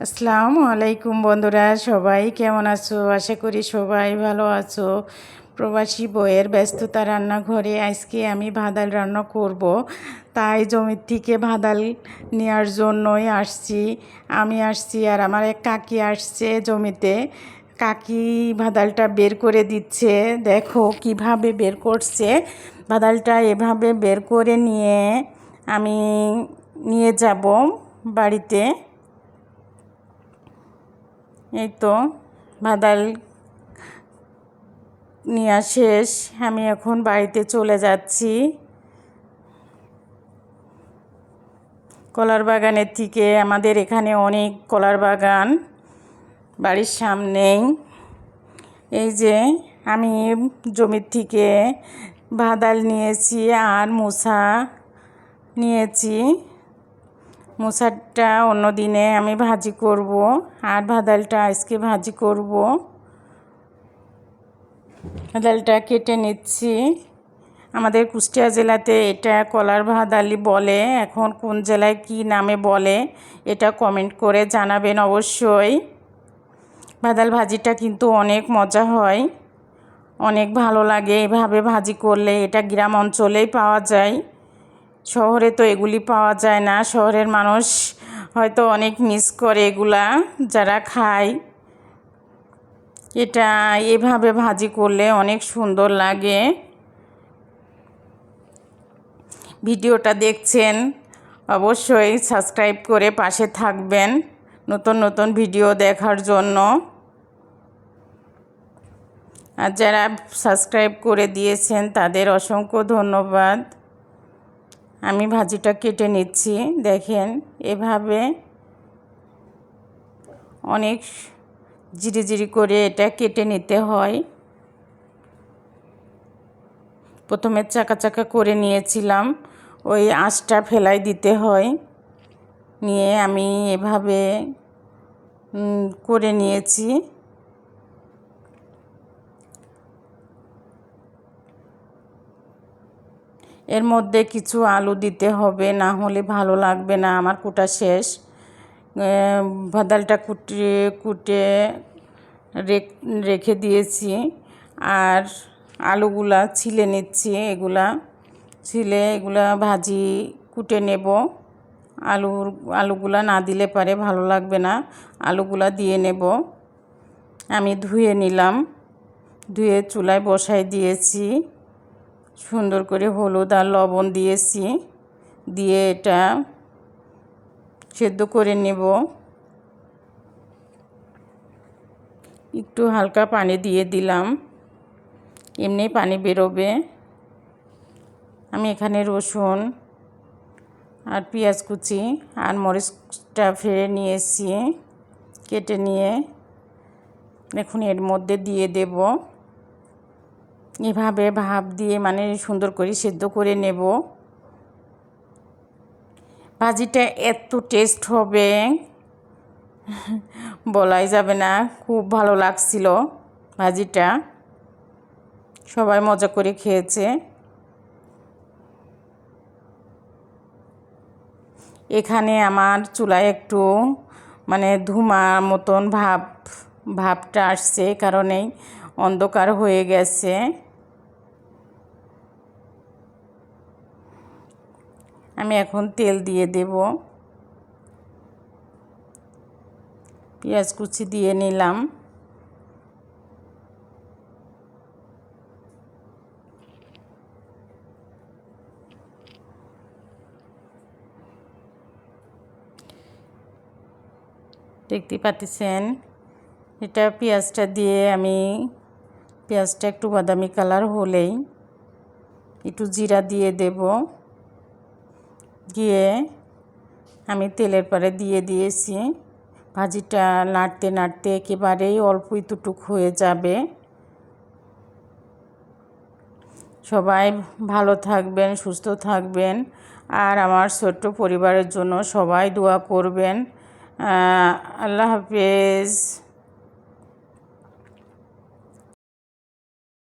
আসসালামু আলাইকুম বন্ধুরা, সবাই কেমন আছো? আশা করি সবাই ভালো আছো। প্রবাসী বইয়ের ব্যস্ততা রান্নাঘরে আজকে আমি ভাদাল রান্না করব। তাই জমির থেকে ভাদাল নেওয়ার জন্যই আসছি। আমি আসছি আর আমার এক কাকি আসছে জমিতে। কাকি ভাদালটা বের করে দিচ্ছে। দেখো কীভাবে বের করছে। ভাদালটা এভাবে বের করে নিয়ে আমি নিয়ে যাব বাড়িতে। এই তো ভাদাল নেওয়া শেষ। আমি এখন বাড়িতে চলে যাচ্ছি। কলার বাগানের থেকে আমাদের এখানে অনেক কলার বাগান বাড়ির সামনেই। এই যে আমি জমির থেকে ভাদাল নিয়েছি আর মশা নিয়েছি। মোসারটা অন্য দিনে আমি ভাজি করব। আর ভাদালটা আজকে ভাজি করব। ভাদালটা কেটে নিচ্ছি। আমাদের কুষ্টিয়া জেলাতে এটা কলার ভাদালি বলে। এখন কোন জেলায় কি নামে বলে, এটা কমেন্ট করে জানাবেন অবশ্যই। ভাদাল ভাজিটা কিন্তু অনেক মজা হয়। অনেক ভালো লাগে এভাবে ভাজি করলে। এটা গ্রাম অঞ্চলেই পাওয়া যায়। শহরে তো এগুলি পাওয়া যায় না। শহরের মানুষ হয়তো অনেক মিস করে এগুলা, যারা খায়। এটা এভাবে ভাজি করলে অনেক সুন্দর লাগে। ভিডিওটা দেখছেন, অবশ্যই সাবস্ক্রাইব করে পাশে থাকবেন নতুন নতুন ভিডিও দেখার জন্য। আর যারা সাবস্ক্রাইব করে দিয়েছেন, তাদের অসংখ্য ধন্যবাদ। আমি ভাজিটা কেটে নিচ্ছি, দেখেন, এভাবে অনেক জিরি জিরি করে এটা কেটে নিতে হয়। প্রথমে চাকা চাকা করে নিয়েছিলাম, ওই আঁশটা ফেলাই দিতে হয়। নিয়ে আমি এভাবে করে নিয়েছি। এর মধ্যে কিছু আলু দিতে হবে, না হলে ভালো লাগবে না। আমার কুটা শেষ। ভাদালটা কুটে কুটে রেখে দিয়েছি। আর আলুগুলা ছিলে নিচ্ছি, এগুলা ছিলে, এগুলা ভাজি, কুটে নেব। আলুর, আলুগুলা না দিলে পারে, ভালো লাগবে না। আলুগুলা দিয়ে নেব। আমি ধুয়ে নিলাম। ধুয়ে চুলায় বসাই দিয়েছি। সুন্দর করে হলুদ আর লবণ দিয়েছি। দিয়ে এটা সেদ্ধ করে নেব। একটু হালকা পানি দিয়ে দিলাম। এমনি পানি বেরোবে। আমি এখানে রসুন আর পেঁয়াজ কুচি আর মরিচটা ফেলে নিয়েছি, কেটে নিয়ে। দেখুন এর মধ্যে দিয়ে দেবো। এভাবে ভাপ দিয়ে মানে সুন্দর করে সেদ্ধ করে নেব। ভাজিটা এত টেস্ট হবে, বলাই যাবে না, খুব ভালো লাগছিল ভাজিটা। সবাই মজা করে খেয়েছে। এখানে আমার চুলায় একটু মানে ধুমা মতন ভাব ভাবটা আসছে কারণেই অন্ধকার হয়ে গেছে। আমি এখন তেল দিয়ে দেব। পেঁয়াজ কুচি দিয়ে নিলাম। দেখতে পাচ্ছেন, এটা পেঁয়াজটা দিয়ে আমি, পেঁয়াজটা একটু বাদামি কালার হলেই একটু জিরা দিয়ে দেব। দিয়ে আমি তেলের পরে দিয়ে দিয়েছি। ভাজিটা নাড়তে নাড়তে একেবারেই অল্প ইতুটুক হয়ে যাবে। সবাই ভালো থাকবেন, সুস্থ থাকবেন। আর আমার ছোট্ট পরিবারের জন্য সবাই দোয়া করবেন। আল্লাহ হাফেজ।